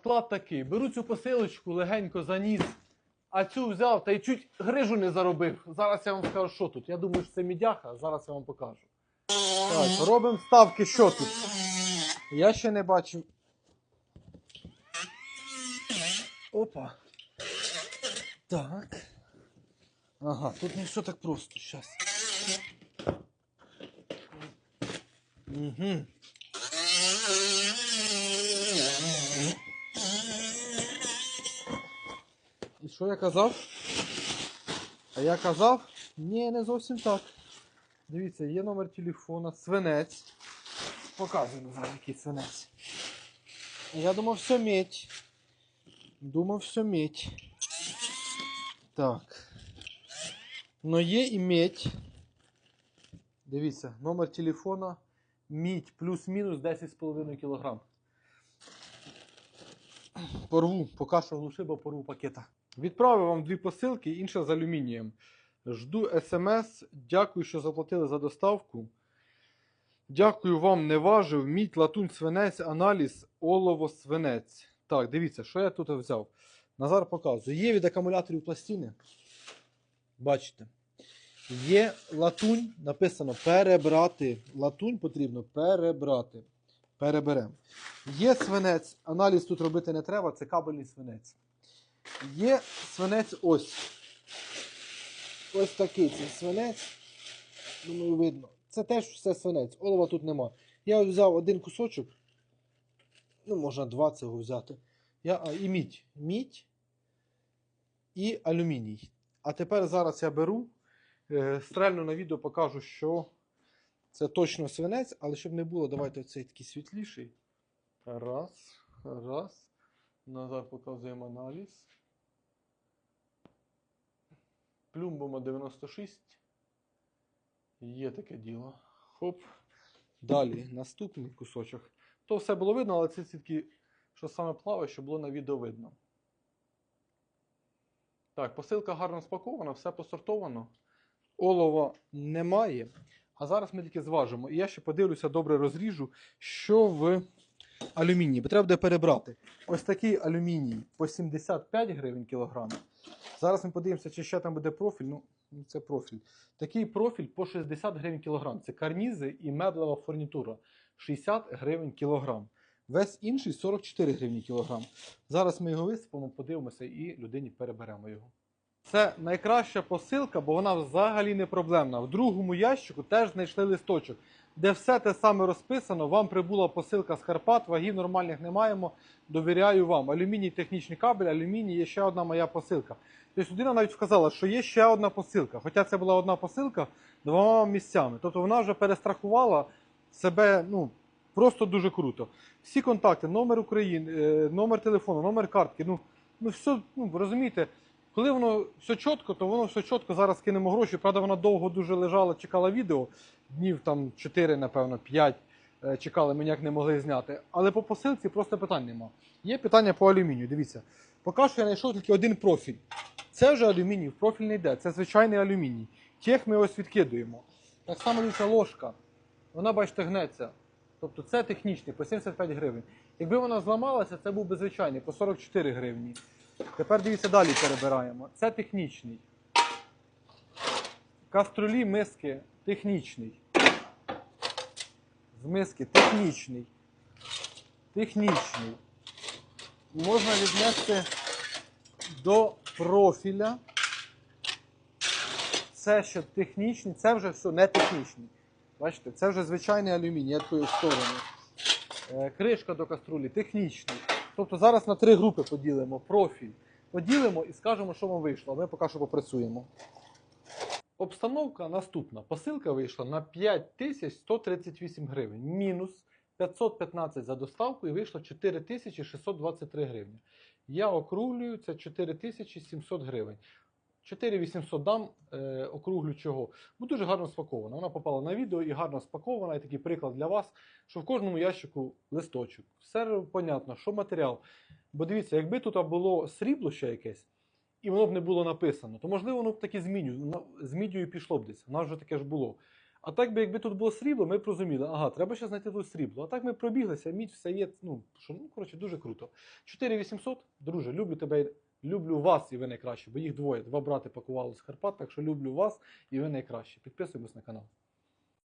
Розклад такий. Беру цю посилочку, легенько заніс, а цю взяв та й чуть грижу не заробив. Зараз я вам скажу, що тут. Я думаю, що це мідяха, зараз я вам покажу. Так, робимо ставки, що тут. Я ще не бачив. Опа. Так. Ага, тут не все так просто. Сейчас. Угу. Що я казав? А я казав? Ні, не зовсім так. Дивіться, є номер телефона, свинець. Показуємо зараз, який свинець. Я думав, все медь. Думав, все медь. Так. Но є і медь. Дивіться, номер телефона мідь плюс-мінус 10,5 кг. Порву, поки що глуши, бо порву пакета. Відправив вам дві посилки, інша з алюмінієм. Жду смс. Дякую, що заплатили за доставку. Дякую вам, не важив. Мідь, латунь, свинець, аналіз, олово, свинець. Так, дивіться, що я тут взяв. Назар показує. Є від акумуляторів пластини. Бачите. Є латунь, написано перебрати. Латунь потрібно перебрати. Переберемо. Є свинець, аналіз тут робити не треба, це кабельний свинець. Є свинець ось. Ось такий це свинець. Думаю, видно. Це теж все свинець. Олова тут нема. Я взяв один кусочок. Ну, можна два цього взяти. Я, а, і мідь. Мідь і алюміній. А тепер зараз я беру, е, стрельну на відео покажу, що це точно свинець, але щоб не було, давайте оцей такий світліший. Раз, раз. Назад показуємо аналіз. Плюмбома 96. Є таке діло. Хоп. Далі наступний кусочок. То все було видно, але це тільки, що саме плаває, щоб було на відео видно. Так, посилка гарно спакована, все посортовано. Олова немає. А зараз ми тільки зважимо. І я ще подивлюся, добре розріжу, що в алюмінії. Бо треба буде перебрати. Ось такий алюміній по 75 гривень кілограм. Зараз ми подивимося, чи ще там буде профіль. Ну, ну, це профіль. Такий профіль по 60 гривень кілограм. Це карнізи і меблева фурнітура. 60 гривень кілограм. Весь інший 44 гривні кілограм. Зараз ми його висипемо, подивимося і людині переберемо його. Це найкраща посилка, бо вона взагалі не проблемна. В другому ящику теж знайшли листочок, де все те саме розписано. Вам прибула посилка з Карпат, вагів нормальних не маємо. Довіряю вам. Алюміній технічний кабель, алюміній є ще одна моя посилка. Тобто людина навіть вказала, що є ще одна посилка. Хоча це була одна посилка двома місцями. Тобто вона вже перестрахувала себе ну, просто дуже круто. Всі контакти, номер України, е, номер телефону, номер картки. Ну, ну все, ну, розумієте, коли воно все чітко, то воно все чітко. Зараз кинемо гроші. Правда, вона довго дуже лежала, чекала відео. Днів там 4, напевно, 5 е, чекали, ми ніяк не могли зняти. Але по посилці просто питань нема. Є питання по алюмінію. Дивіться, поки що я знайшов тільки один профіль. Це вже алюміній, в профіль не йде. Це звичайний алюміній. Тех ми ось відкидуємо. Так само дивіться ложка. Вона, бачите, гнеться. Тобто це технічний по 75 гривень. Якби вона зламалася, це був би звичайний по 44 гривні. Тепер дивіться, далі перебираємо. Це технічний. Каструлі миски технічний. З миски технічний. Технічний. Можна віднести до профіля. Це ще технічний, це вже все не технічний. Бачите, це вже звичайний алюміній, я такою сторону. Е, Кришка до каструлі технічний. Тобто зараз на три групи поділимо профіль. Поділимо і скажемо, що вам вийшло. А ми поки що попрацюємо. Обстановка наступна. Посилка вийшла на 5138 гривень. Мінус 515 за доставку і вийшло 4623 гривні. Я округлюю це 4700 гривень. 4800 дам, е, округлю чого. Бо дуже гарно спакована. Вона попала на відео і гарно спакована. І такий приклад для вас, що в кожному ящику листочок. Все понятно, що матеріал. Бо дивіться, якби тут було срібло ще якесь, і воно б не було написано, то можливо воно б таки з мідію пішло б десь. Нас вже таке ж було. А так би, якби тут було срібло, ми б розуміли, ага, треба ще знайти тут срібло. А так ми пробіглися, мідь все є. Ну, що, ну коротше, дуже круто. 4800, друже, люблю тебе, люблю вас і ви найкраще, бо їх двоє. Два брати пакували з Карпат, так що люблю вас і ви найкраще. Підписуємось на канал.